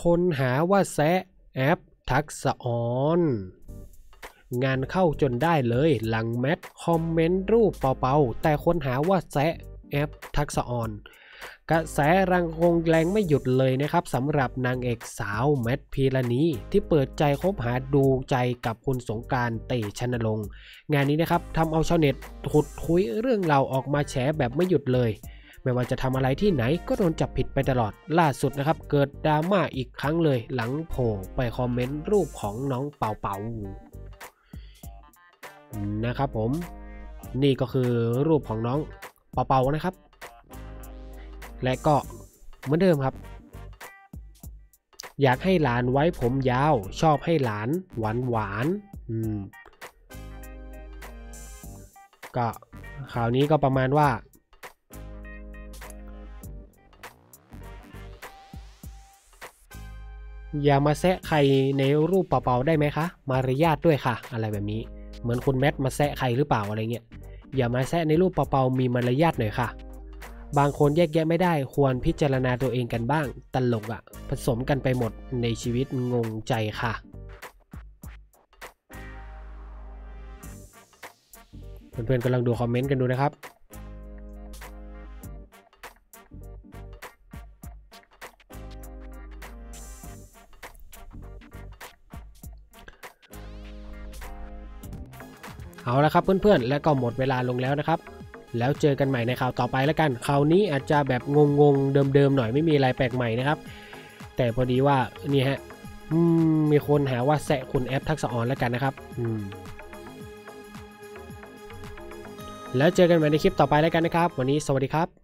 คนหาว่าแซะแอปทักษออนงานเข้าจนได้เลยหลังแมทคอมเมนต์รูปเปาๆ แต่คนหาว่าแซะแอปทักษออนกระแสรังคงแรงไม่หยุดเลยนะครับสำหรับนางเอกสาวแมทพีรณีที่เปิดใจคบหาดูใจกับคุณสงการเตชนรงค์งานนี้นะครับทำเอาชาวเน็ตขุดคุยเรื่องราวออกมาแฉแบบไม่หยุดเลย ไม่ว่าจะทำอะไรที่ไหนก็โดนจับผิดไปตลอด ล่าสุดนะครับ เกิดดราม่าอีกครั้งเลยหลังโผล่ไปคอมเมนต์รูปของน้องเป่าเป่านะครับผมนี่ก็คือรูปของน้องเป่าเป่านะครับ และก็เหมือนเดิมครับ อยากให้หลานไว้ผมยาว ชอบให้หลานหวานหวานอืมก็ข่าวนี้ก็ประมาณว่า อย่ามาแซะใครในรูปเปล่าๆได้ไหมคะ มารยาทด้วยค่ะ อะไรแบบนี้ เหมือนคุณแมทมาแซะใครหรือเปล่าอะไรเงี้ย อย่ามาแซะในรูปเปล่าๆมีมารยาทหน่อยค่ะ บางคนแยกแยะไม่ได้ควรพิจารณาตัวเองกันบ้าง ตลกอะ่ะผสมกันไปหมดในชีวิตงงใจค่ะเพื่อนๆกำลังดูคอมเมนต์กันดูนะครับ เอาละครับเพื่อนๆ และก็หมดเวลาลงแล้วนะครับ แล้วเจอกันใหม่ในข่าวต่อไปแล้วกัน คราวนี้อาจจะแบบงงๆ เดิมๆ หน่อยไม่มีอะไรแปลกใหม่นะครับ แต่พอดีว่านี่ฮะมีคนหาว่าแสะคุณแอปทักษะออนแล้วกันนะครับ อืมแล้วเจอกันใหม่ในคลิปต่อไปแล้วกันนะครับ วันนี้สวัสดีครับ